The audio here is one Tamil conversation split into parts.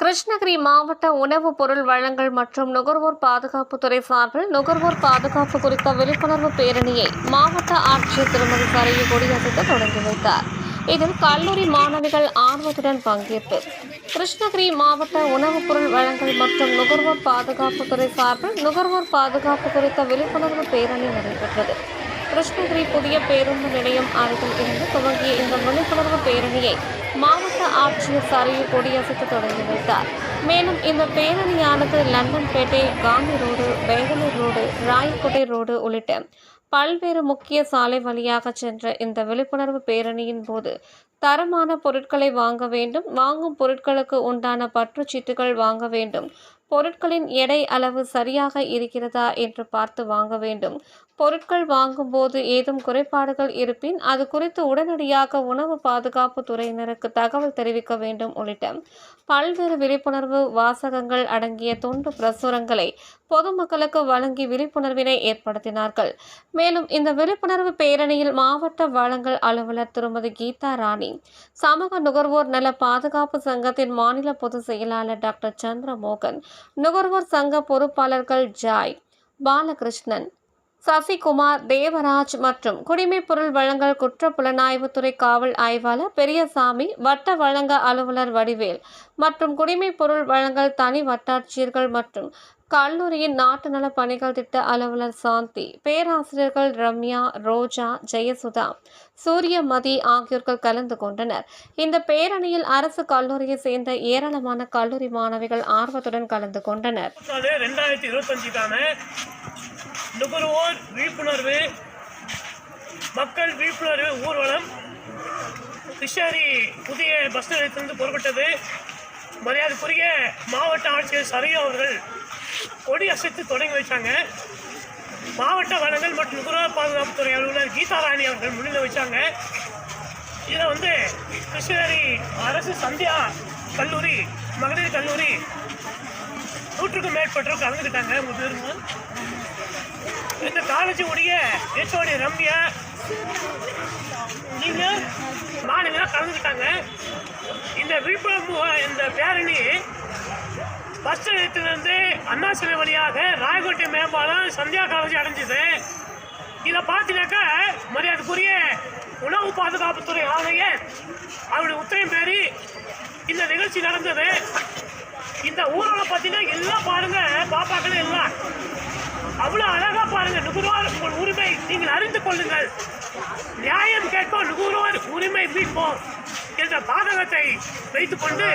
கிருஷ்ணகிரி மாவட்ட உணவுப் பொருள் வழங்கல் மற்றும் நுகர்வோர் பாதுகாப்புத்துறை சார்பில் நுகர்வோர் பாதுகாப்பு குறித்த விழிப்புணர்வு பேரணியை மாவட்ட ஆட்சியர் திருமதி சரையை கொடியசைத்து தொடங்கி வைத்தார். இதில் கல்லூரி மாணவிகள் ஆர்வத்துடன் பங்கேற்பு. கிருஷ்ணகிரி மாவட்ட உணவுப் பொருள் வழங்கல் மற்றும் நுகர்வோர் பாதுகாப்புத்துறை சார்பில் நுகர்வோர் பாதுகாப்பு குறித்த விழிப்புணர்வு பேரணி நடைபெற்றது. கிருஷ்ணகிரி புதிய பேருந்து நிலையம் அருகில் இருந்து துவங்கிய இந்த விழிப்புணர்வு பேரணியை மாவட்ட ஆட்சியர் சரையு கொடியசைத்து தொடங்கி வைத்தார். மேலும் இந்த பேரணியானது Londonpet Gandhi road Bangalore road Rayakottai road உள்ளிட்ட பல்வேறு முக்கிய சாலை வழியாக சென்ற இந்த விழிப்புணர்வு பேரணியின் போது தரமான பொருட்களை வாங்க வேண்டும் வாங்கும் பொருட்களுக்கு உண்டான பற்றுச்சீட்டுகள் வாங்க வேண்டும் பொருட்களின் எடை அளவு சரியாக இருக்கிறதா என்று பார்த்து வாங்க வேண்டும். பொருட்கள் வாங்கும்போது ஏதும் குறைபாடுகள் இருப்பின் அது குறித்து உடனடியாக உணவு பாதுகாப்பு துறையினருக்கு தகவல் தெரிவிக்க வேண்டும் உள்ளிட்ட பல்வேறு விழிப்புணர்வு வாசகங்கள் அடங்கிய துண்டு பிரசுரங்களை பொதுமக்களுக்கு வழங்கி விழிப்புணர்வினை ஏற்படுத்தினார்கள். மேலும் இந்த விழிப்புணர்வு பேரணியில் மாவட்ட வழங்கல் அலுவலர் திருமதி கீதா ராணி சமூக நுகர்வோர் நல பாதுகாப்பு சங்கத்தின் மாநில பொதுச் செயலாளர் டாக்டர் சந்திரமோகன் நுகர்வோர் சங்க பொறுப்பாளர்கள் ஜாய். பாலகிருஷ்ணன் சசிகுமார் தேவராஜ் மற்றும் குடிமை பொருள் வழங்கல் குற்ற புலனாய்வுத்துறை காவல் ஆய்வாளர் பெரியசாமி வட்ட வழங்க அலுவலர் வடிவேல் மற்றும் குடிமை பொருள் வழங்கல் தனி வட்டாட்சியர்கள் மற்றும் கல்லூரியின் நாட்டு நல பணிகள் திட்ட அலுவலர் சாந்தி பேராசிரியர்கள் ரம்யா ரோஜா ஜெயசுதா சூரியமதி ஆகியோர்கள் கலந்து கொண்டனர். இந்த பேரணியில் அரசு கல்லூரியை சேர்ந்த ஏராளமான கல்லூரி மாணவிகள் ஆர்வத்துடன் கலந்து கொண்டனர். ரெண்டாயிரத்தி இருபத்தஞ்சுக்கான நுகர்வோர் விழிப்புணர்வு மக்கள் விழிப்புணர்வு ஊர்வலம் கிருஷ்ணகிரி புதிய பஸ் நிலையத்திலிருந்து பொறுப்பட்டது. மரியாதைக்குரிய மாவட்ட ஆட்சியர் சரியு அவர்கள் கொடி அசைத்து தொடங்கி வைச்சாங்க. மாவட்ட வளங்கள் மற்றும் நுகர்வோர் பாதுகாப்புத்துறை அலுவலர் கீதாராணி அவர்கள் முன்னிலை வச்சாங்க. இதில் வந்து கிருஷ்ணகிரி அரசு சந்தியா கல்லூரி மகளிர் கல்லூரி நூற்றுக்கும் மேற்பட்டோர் கலந்துக்கிட்டாங்க உங்கள் பேருங்க இந்த காலேஜ் உடைய ஹெச்ஓடி ரம்யா. நீங்க மாணவியாக கலந்துக்கிட்டாங்க. இந்த விழுப்புரம் இந்த பேரணி பஸ் நிலையத்திலிருந்து அண்ணா சிலை வழியாக ராயக்கோட்டை மேம்பாலம் சந்தியா காலேஜ் அடைஞ்சது. இதில் பார்த்தீங்கன்னாக்கா மரியாதைக்குரிய உணவு பாதுகாப்புத்துறை ஆணையர் அவருடைய உத்தரவின் பேரி இந்த நிகழ்ச்சி நடந்தது. இந்த ஊரில் பார்த்தீங்கன்னா எல்லாம் பாருங்கள் பாப்பாக்கள் எல்லாம். அவ்வளோ அழகாக பாருங்கள் நுகர்வோர் உங்கள் உரிமை நீங்கள் அறிந்து கொள்ளுங்கள். நியாயம் கேட்போம் நுகர்வோர் உரிமை மீட்போம் என்ற பாதகத்தை வைத்துக்கொண்டு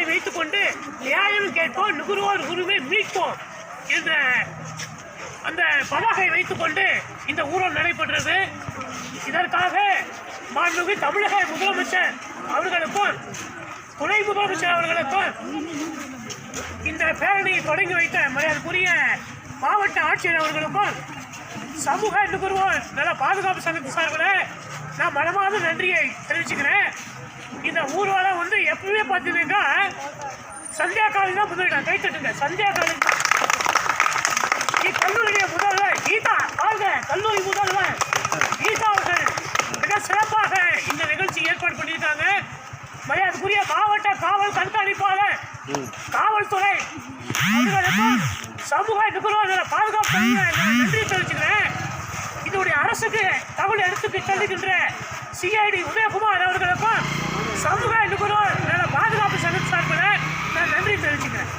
பதாகை வைத்துக்கொண்டு நியாயம் கேட்போம் நுகர்வோர் உரிமை மீட்போம் என்ற அந்த பதாகை வைத்துக்கொண்டு இந்த ஊழல் நடைபெற்றது. இதற்காக மாண்புமிகு தமிழக முதலமைச்சர் அவர்களுக்கும் துணை முதலமைச்சர் அவர்களுக்கும் இந்த பேரணியை தொடங்கி வைத்த மரியாதைக்குரிய மாவட்ட ஆட்சியர் அவர்களுக்கும் சமூக நுகர்வோர் நல்லா பாதுகாப்பு சங்கத்து சார்பில் நான் மனமார்ந்த நன்றியை தெரிவிச்சுக்கிறேன். இந்த ஊர்வலம் வந்து எப்பவுமே பார்த்தீங்கன்னா சந்தியா காலேஜ் தான் முதலிடம் கை தட்டுங்க. சந்தியா காலேஜ் தான் இக்கல்லூரிய முதல்வர். கீதா வாழ்க. கல்லூரி முதல்வர். கீதா அவர்கள் மிக சிறப்பாக இந்த நிகழ்ச்சி ஏற்பாடு பண்ணியிருக்காங்க. மரியாதைக்குரிய மாவட்ட காவல் கண்காணிப்பாளர் காவல்துறை. சமூக நுகர்வோர் பாதுகாப்பு நன்றி தெரிவிச்சுக்கிறேன். இதனுடைய அரசுக்கு தகவல் எடுத்து தள்ளுகின்ற சிஐடி உதயகுமார் அவர்களுக்கும் சமூக நிபுணர் பாதுகாப்பு சங்கம் சார்பில் நான் நன்றி தெரிவிச்சுக்கிறேன்.